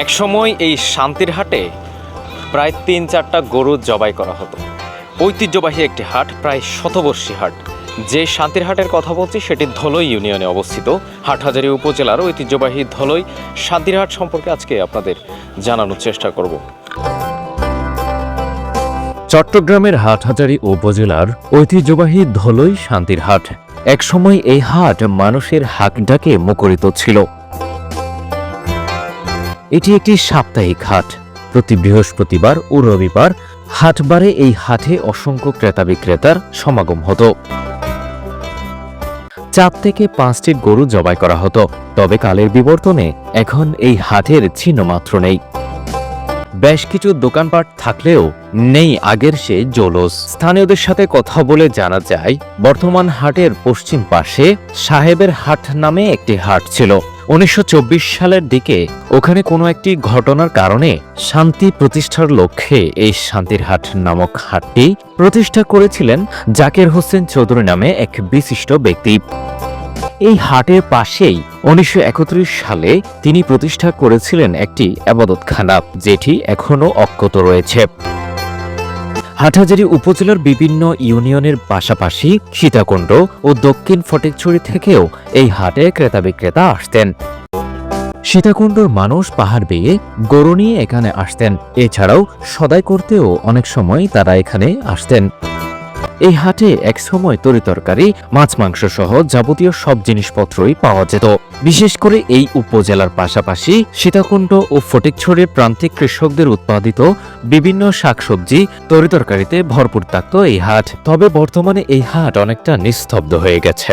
একসময় এই শান্তির হাটে প্রায় তিন চারটা গরু জবাই করা হতো। ঐতিহ্যবাহী একটি হাট, প্রায় শতবর্ষী হাট। যে শান্তির হাটের কথা বলছি, সেটি ধলই ইউনিয়নে অবস্থিত। হাটহাজারী উপজেলার ঐতিহ্যবাহী ধলই শান্তির হাট সম্পর্কে আজকে আপনাদের জানানোর চেষ্টা করব। চট্টগ্রামের হাটহাজারী উপজেলার ঐতিহ্যবাহী ধলই শান্তির হাট। একসময় এই হাট মানুষের হাক ডাকে মুখরিত ছিল। এটি একটি সাপ্তাহিক হাট। প্রতি বৃহস্পতিবার ও রবিবার হাটবারে এই হাটে অসংখ্য ক্রেতা বিক্রেতার সমাগম হতো। চার থেকে পাঁচটি গরু জবাই করা হতো, তবে কালের বিবর্তনে এখন এই হাটের চিহ্ন মাত্র নেই। বেশ কিছু দোকানপাট থাকলেও নেই আগের সে জৌলস। স্থানীয়দের সাথে কথা বলে জানা যায়, বর্তমান হাটের পশ্চিম পাশে সাহেবের হাট নামে একটি হাট ছিল। উনিশশো চব্বিশ সালের দিকে ওখানে কোনো একটি ঘটনার কারণে শান্তি প্রতিষ্ঠার লক্ষ্যে এই শান্তির হাট নামক হাটটি প্রতিষ্ঠা করেছিলেন জাকের হোসেন চৌধুরী নামে এক বিশিষ্ট ব্যক্তি। এই হাটের পাশেই উনিশশো একত্রিশ সালে তিনি প্রতিষ্ঠা করেছিলেন একটি আবাদতখানা, যেটি এখনও অক্ষত রয়েছে। হাটহাজারী উপজেলার বিভিন্ন ইউনিয়নের পাশাপাশি সীতাকুণ্ড ও দক্ষিণ ফটিকছড়ি থেকেও এই হাটে ক্রেতা বিক্রেতা আসতেন। সীতাকুণ্ডর মানুষ পাহাড় বেয়ে গরু নিয়ে এখানে আসতেন। এছাড়াও সদাই করতেও অনেক সময় তারা এখানে আসতেন। এই হাটে এক সময় তরিতরকারি মাছ মাংস সহ যাবতীয় সব জিনিসপত্রই পাওয়া যেত। বিশেষ করে এই উপজেলার পাশাপাশি সীতাকুণ্ড ও ফটিকছড়ির প্রান্তিক কৃষকদের উৎপাদিত বিভিন্ন শাকসবজি তরিতরকারিতে ভরপুর থাকত এই হাট। তবে বর্তমানে এই হাট অনেকটা নিস্তব্ধ হয়ে গেছে।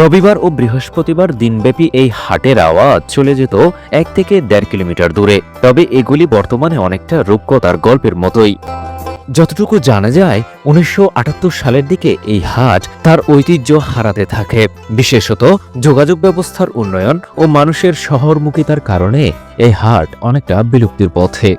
রবিবার ও বৃহস্পতিবার দিনব্যাপী এই হাটের আওয়াজ চলে যেত এক থেকে দেড় কিলোমিটার দূরে। তবে এগুলি বর্তমানে অনেকটা রূপকথার গল্পের মতোই। যতটুকু জানা যায়, উনিশশো আটাত্তর সালের দিকে এই হাট তার ঐতিহ্য হারাতে থাকে। বিশেষত যোগাযোগ ব্যবস্থার উন্নয়ন ও মানুষের শহরমুখিতার কারণে এই হাট অনেকটা বিলুপ্তির পথে।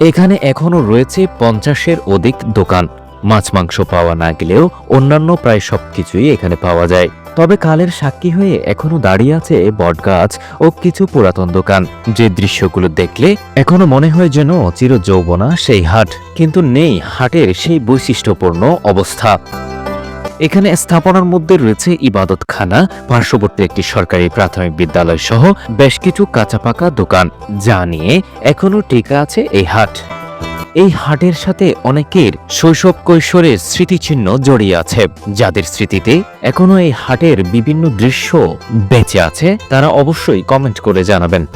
এখানে এখনও রয়েছে পঞ্চাশের অধিক দোকান। মাছ, মাংস পাওয়া না গেলেও অন্যান্য প্রায় সবকিছুই এখানে পাওয়া যায়। তবে কালের সাক্ষী হয়ে এখনও দাঁড়িয়ে আছে বটগাছ ও কিছু পুরাতন দোকান। যে দৃশ্যগুলো দেখলে এখনও মনে হয় যেন চির যৌবনা সেই হাট, কিন্তু নেই হাটের সেই বৈশিষ্ট্যপূর্ণ অবস্থা। এখানে স্থাপনার মধ্যে রয়েছে ইবাদতখানা, পার্শ্ববর্তী একটি সরকারি প্রাথমিক বিদ্যালয় সহ বেশ কিছু কাঁচাপাকা দোকান। যা নিয়ে এখনও টিকা আছে এই হাট। এই হাটের সাথে অনেকের শৈশব কৈশোরের স্মৃতিচিহ্ন জড়িয়ে আছে। যাদের স্মৃতিতে এখনও এই হাটের বিভিন্ন দৃশ্য বেঁচে আছে, তারা অবশ্যই কমেন্ট করে জানাবেন।